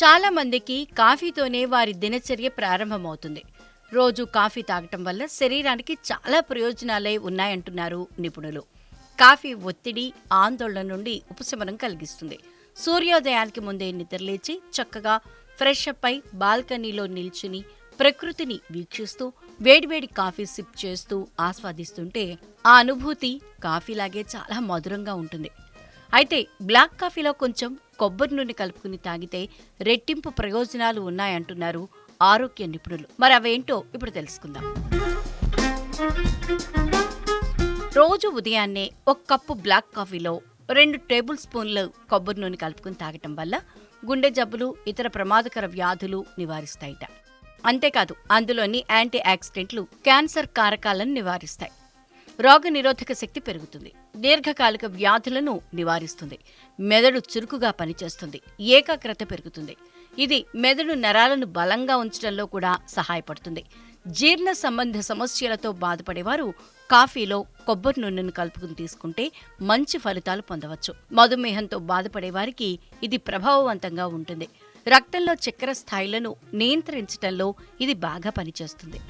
చాలా మందికి కాఫీతోనే వారి దినచర్య ప్రారంభమవుతుంది. రోజు కాఫీ తాగటం వల్ల శరీరానికి చాలా ప్రయోజనాలే ఉన్నాయంటున్నారు నిపుణులు. కాఫీ ఒత్తిడి ఆందోళన నుండి ఉపశమనం కలిగిస్తుంది. సూర్యోదయానికి ముందే నిద్రలేచి చక్కగా ఫ్రెష్ అప్ అయి బాల్కనీలో నిల్చుని ప్రకృతిని వీక్షిస్తూ వేడివేడి కాఫీ సిప్ చేస్తూ ఆస్వాదిస్తుంటే ఆ అనుభూతి కాఫీలాగే చాలా మధురంగా ఉంటుంది. అయితే బ్లాక్ కాఫీలో కొంచెం కొబ్బరి నూనె కలుపుకుని తాగితే రెట్టింపు ప్రయోజనాలు ఉన్నాయంటున్నారు ఆరోగ్య నిపుణులు. మరి అవేంటో ఇప్పుడు తెలుసుకుందాం. రోజు ఉదయాన్నే ఒక కప్పు బ్లాక్ కాఫీలో రెండు టేబుల్ స్పూన్లు కొబ్బరి నూనె కలుపుకుని తాగటం వల్ల గుండె జబ్బులు ఇతర ప్రమాదకర వ్యాధులు నివారిస్తాయిట. అంతేకాదు అందులోని యాంటీ ఆక్సిడెంట్లు క్యాన్సర్ కారకాలను నివారిస్తాయి. రోగ నిరోధక శక్తి పెరుగుతుంది. దీర్ఘకాలిక వ్యాధులను నివారిస్తుంది. మెదడు చురుకుగా పనిచేస్తుంది. ఏకాగ్రత పెరుగుతుంది. ఇది మెదడు నరాలను బలంగా ఉంచడంలో కూడా సహాయపడుతుంది. జీర్ణ సంబంధ సమస్యలతో బాధపడేవారు కాఫీలో కొబ్బరి నూనెను కలుపుకుని తీసుకుంటే మంచి ఫలితాలు పొందవచ్చు. మధుమేహంతో బాధపడేవారికి ఇది ప్రభావవంతంగా ఉంటుంది. రక్తంలో చక్కెర స్థాయిలను నియంత్రించడంలో ఇది బాగా పనిచేస్తుంది.